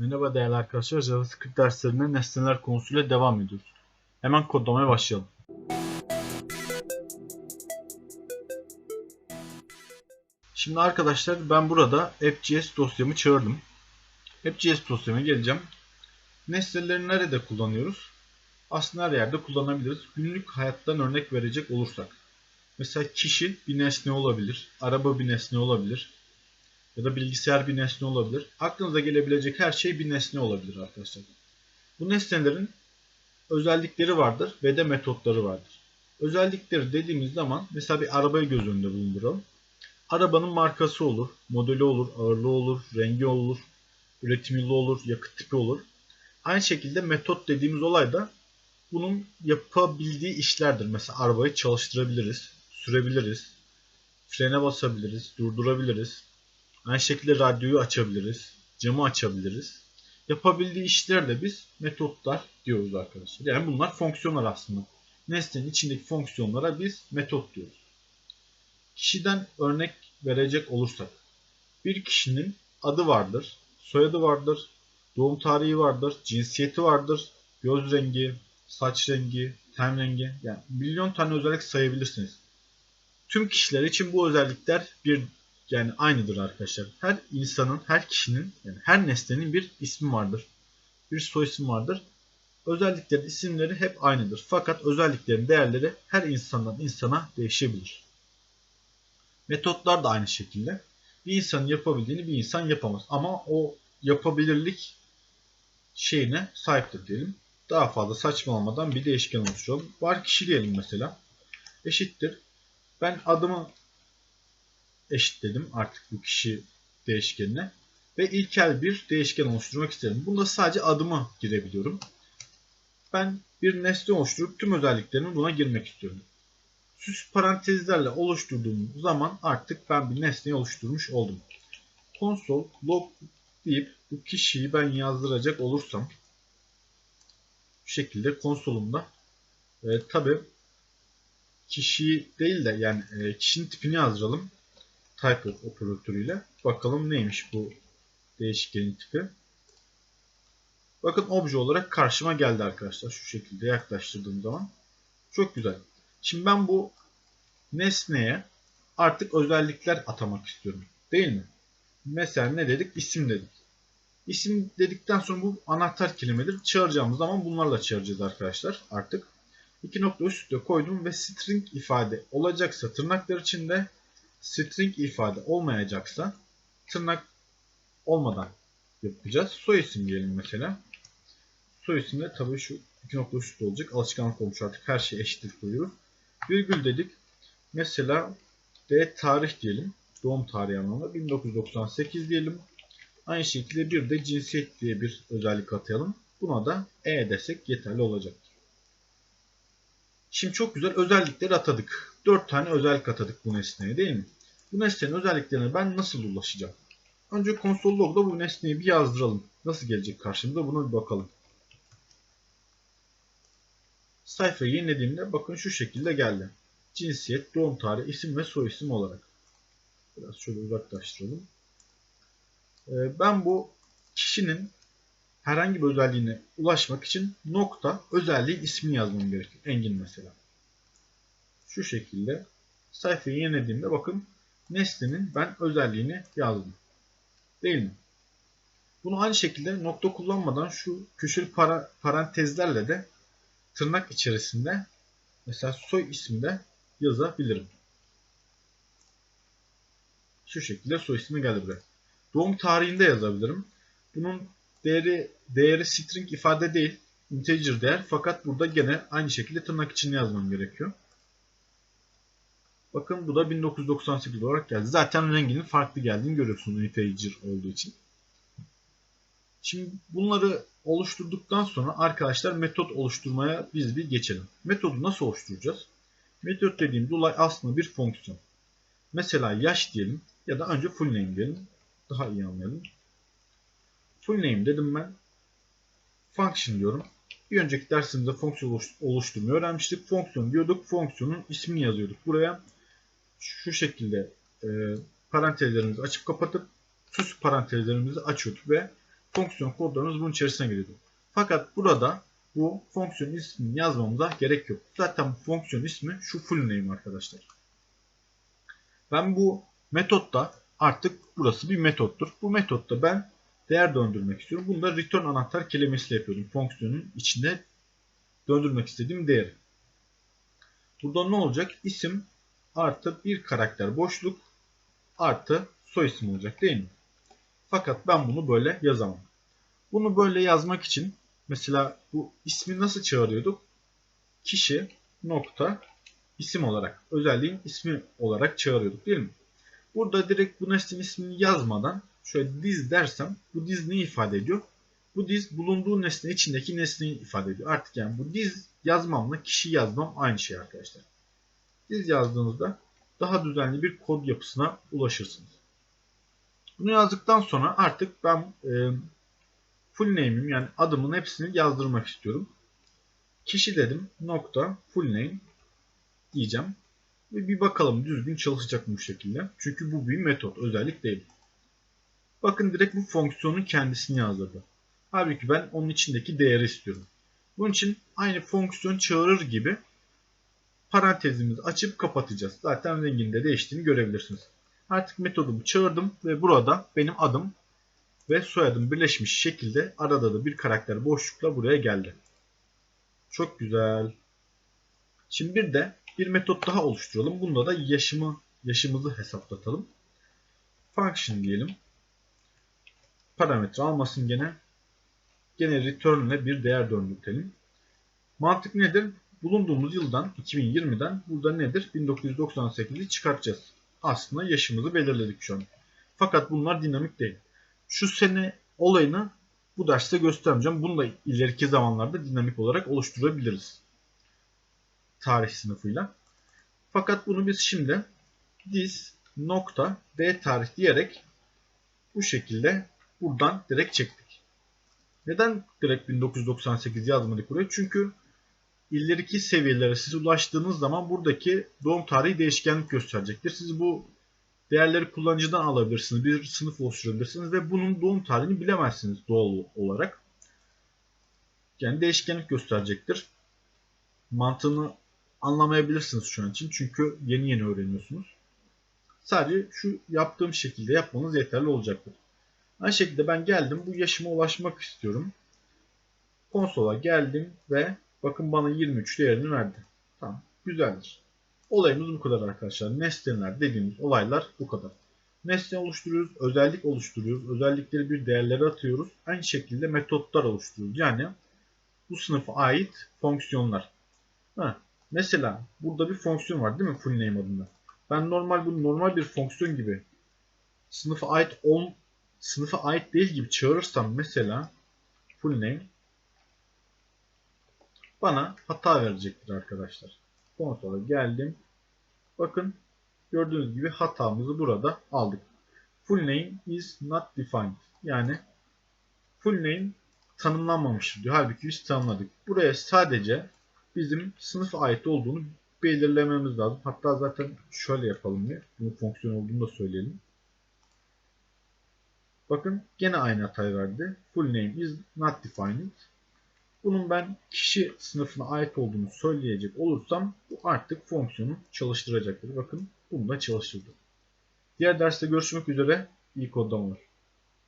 Merhaba değerli arkadaşlar. JavaScript derslerine nesneler konusuyla devam ediyoruz. Hemen kodlamaya başlayalım. Şimdi arkadaşlar ben burada app.js dosyamı çağırdım. App.js dosyama geleceğim. Nesneleri nerede kullanıyoruz? Aslında her yerde kullanabiliriz. Günlük hayattan örnek verecek olursak. Mesela kişi bir nesne olabilir. Araba bir nesne olabilir ya da bilgisayar bir nesne olabilir. Aklınıza gelebilecek her şey bir nesne olabilir arkadaşlar. Bu nesnelerin özellikleri vardır ve de metotları vardır. Özellikleri dediğimiz zaman mesela bir arabayı göz önünde bulunduralım. Arabanın markası olur, modeli olur, ağırlığı olur, rengi olur, üretim yılı olur, yakıt tipi olur. Aynı şekilde metot dediğimiz olay da bunun yapabildiği işlerdir. Mesela arabayı çalıştırabiliriz, sürebiliriz, frene basabiliriz, durdurabiliriz, Aynı şekilde radyoyu açabiliriz. Camı açabiliriz. Yapabildiği işler de biz metotlar diyoruz arkadaşlar. Yani bunlar fonksiyonlar aslında. Nesnenin içindeki fonksiyonlara biz metot diyoruz. Kişiden örnek verecek olursak. Bir kişinin adı vardır, soyadı vardır, doğum tarihi vardır, cinsiyeti vardır, göz rengi, saç rengi, ten rengi yani milyon tane özellik sayabilirsiniz. Tüm kişiler için bu özellikler bir yani aynıdır arkadaşlar. Her insanın, her kişinin, yani her nesnenin bir ismi vardır. Bir soy isim vardır. Özellikleri, isimleri hep aynıdır. Fakat özelliklerin değerleri her insandan insana değişebilir. Metotlar da aynı şekilde. Bir insanın yapabildiğini bir insan yapamaz. Ama o yapabilirlik şeyine sahiptir diyelim. Daha fazla saçmalamadan bir değişken oluşturalım. Var kişi diyelim mesela. Eşittir. Ben adımı eşitledim artık bu kişi değişkenine. Ve ilkel bir değişken oluşturmak isterim. Bunda sadece adımı girebiliyorum. Ben bir nesne oluşturup tüm özelliklerini buna girmek istiyorum. Süs parantezlerle oluşturduğum zaman artık ben bir nesneyi oluşturmuş oldum. Console log deyip bu kişiyi ben yazdıracak olursam bu şekilde konsolumda e, tabi kişiyi değil de yani e, kişinin tipini yazdıralım type operatörüyle. Bakalım neymiş bu değişkenin tipi. Bakın obje olarak karşıma geldi arkadaşlar. Şu şekilde yaklaştırdığım zaman. Çok güzel. Şimdi ben bu nesneye artık özellikler atamak istiyorum. Değil mi? Mesela ne dedik? İsim dedik. İsim dedikten sonra bu anahtar kelimedir. Çağıracağımız zaman bunlarla çağıracağız arkadaşlar artık. İki nokta üstte koydum ve string ifade olacaksa tırnaklar içinde string ifade olmayacaksa tırnak olmadan yapacağız. Soy isim diyelim mesela. Soy isimde tabii şu iki nokta üstte olacak. Alışkanlık olmuş artık. Her şey eşittir koyuyoruz. Virgül dedik. Mesela D tarih diyelim. Doğum tarihi anlamında 1998 diyelim. Aynı şekilde bir de cinsiyet diye bir özellik atayalım. Buna da E desek yeterli olacaktır. Şimdi çok güzel özellikleri atadık. 4 tane özellik atadık bu nesneye değil mi? Bu nesnenin özelliklerine ben nasıl ulaşacağım? Önce konsol log'da bu nesneyi bir yazdıralım. Nasıl gelecek karşımıza buna bir bakalım. Sayfayı yenilediğimde bakın şu şekilde geldi. Cinsiyet, doğum tarihi, isim ve soy isim olarak. Biraz şöyle uzaklaştıralım. Ee, ben bu kişinin herhangi bir özelliğine ulaşmak için nokta özelliğin ismini yazmam gerekiyor. Engin mesela şu şekilde sayfayı yenilediğimde bakın nesnenin ben özelliğini yazdım. Değil mi? Bunu aynı şekilde nokta kullanmadan şu köşeli para, parantezlerle de tırnak içerisinde mesela soy isminde yazabilirim. Şu şekilde soy ismi geldi buraya. Doğum tarihinde yazabilirim. Bunun değeri değeri string ifade değil, integer değer fakat burada gene aynı şekilde tırnak içinde yazmam gerekiyor. Bakın bu da 1998 olarak geldi. Zaten renginin farklı geldiğini görüyorsunuz integer olduğu için. Şimdi bunları oluşturduktan sonra arkadaşlar metot oluşturmaya biz bir geçelim. Metodu nasıl oluşturacağız? Metot dediğimiz olay aslında bir fonksiyon. Mesela yaş diyelim ya da önce full name diyelim. Daha iyi anlayalım. Full name dedim ben. Function diyorum. Bir önceki dersimizde fonksiyon oluşturmayı öğrenmiştik. Fonksiyon diyorduk. Fonksiyonun ismini yazıyorduk. Buraya şu şekilde e, parantezlerimizi açıp kapatıp süs parantezlerimizi açıyorduk ve fonksiyon kodlarımız bunun içerisine giriyordu. Fakat burada bu fonksiyon ismini yazmamıza gerek yok. Zaten fonksiyon ismi şu full name arkadaşlar. Ben bu metotta artık burası bir metottur. Bu metotta ben değer döndürmek istiyorum. Bunu da return anahtar kelimesiyle yapıyorum. Fonksiyonun içinde döndürmek istediğim değeri. Burada ne olacak? İsim artı bir karakter boşluk artı soy isim olacak değil mi? Fakat ben bunu böyle yazamam. Bunu böyle yazmak için mesela bu ismi nasıl çağırıyorduk? Kişi nokta isim olarak özelliğin ismi olarak çağırıyorduk değil mi? Burada direkt bu nesnenin ismini yazmadan şöyle diz dersem bu diz ne ifade ediyor? Bu diz bulunduğu nesne içindeki nesneyi ifade ediyor. Artık yani bu diz yazmamla kişi yazmam aynı şey arkadaşlar. Diz yazdığınızda daha düzenli bir kod yapısına ulaşırsınız. Bunu yazdıktan sonra artık ben e, full name'im yani adımın hepsini yazdırmak istiyorum. Kişi dedim nokta full name diyeceğim. Ve bir bakalım düzgün çalışacak mı bu şekilde. Çünkü bu bir metot özellik değil. Bakın direkt bu fonksiyonun kendisini yazdırdı. Halbuki ben onun içindeki değeri istiyorum. Bunun için aynı fonksiyon çağırır gibi parantezimizi açıp kapatacağız. Zaten renginde değiştiğini görebilirsiniz. Artık metodumu çağırdım ve burada benim adım ve soyadım birleşmiş şekilde arada da bir karakter boşlukla buraya geldi. Çok güzel. Şimdi bir de bir metot daha oluşturalım. Bunda da yaşımı yaşımızı hesaplatalım. Function diyelim. Parametre almasın gene. Gene return ile bir değer döndürtelim. Mantık nedir? Bulunduğumuz yıldan 2020'den burada nedir? 1998'i çıkartacağız. Aslında yaşımızı belirledik şu an. Fakat bunlar dinamik değil. Şu sene olayını bu derste göstermeyeceğim. Bunu da ileriki zamanlarda dinamik olarak oluşturabiliriz. Tarih sınıfıyla. Fakat bunu biz şimdi this nokta d tarih diyerek bu şekilde buradan direkt çektik. Neden direkt 1998 yazmadık buraya? Çünkü ileriki seviyelere siz ulaştığınız zaman buradaki doğum tarihi değişkenlik gösterecektir. Siz bu değerleri kullanıcıdan alabilirsiniz. Bir sınıf oluşturabilirsiniz ve bunun doğum tarihini bilemezsiniz doğal olarak. Yani değişkenlik gösterecektir. Mantığını anlamayabilirsiniz şu an için. Çünkü yeni yeni öğreniyorsunuz. Sadece şu yaptığım şekilde yapmanız yeterli olacaktır. Aynı şekilde ben geldim. Bu yaşıma ulaşmak istiyorum. Konsola geldim ve bakın bana 23 değerini verdi. Tamam. Güzeldir. Olayımız bu kadar arkadaşlar. Nesneler dediğimiz olaylar bu kadar. Nesne oluşturuyoruz, özellik oluşturuyoruz. Özellikleri bir değerlere atıyoruz. Aynı şekilde metotlar oluşturuyoruz. Yani bu sınıfa ait fonksiyonlar. Ha, mesela burada bir fonksiyon var değil mi full name adında? Ben normal bunu normal bir fonksiyon gibi sınıfa ait ol sınıfa ait değil gibi çağırırsam mesela full name bana hata verecektir arkadaşlar. Konsola geldim. Bakın gördüğünüz gibi hatamızı burada aldık. Full name is not defined. Yani full name tanımlanmamıştır diyor. Halbuki biz tanımladık. Buraya sadece bizim sınıf ait olduğunu belirlememiz lazım. Hatta zaten şöyle yapalım bir. Bunun fonksiyon olduğunu da söyleyelim. Bakın gene aynı hatayı verdi. Full name is not defined. Bunun ben kişi sınıfına ait olduğunu söyleyecek olursam bu artık fonksiyonu çalıştıracaktır. Bakın bunu da çalıştırdı. Diğer derste görüşmek üzere. İyi kodlamalar.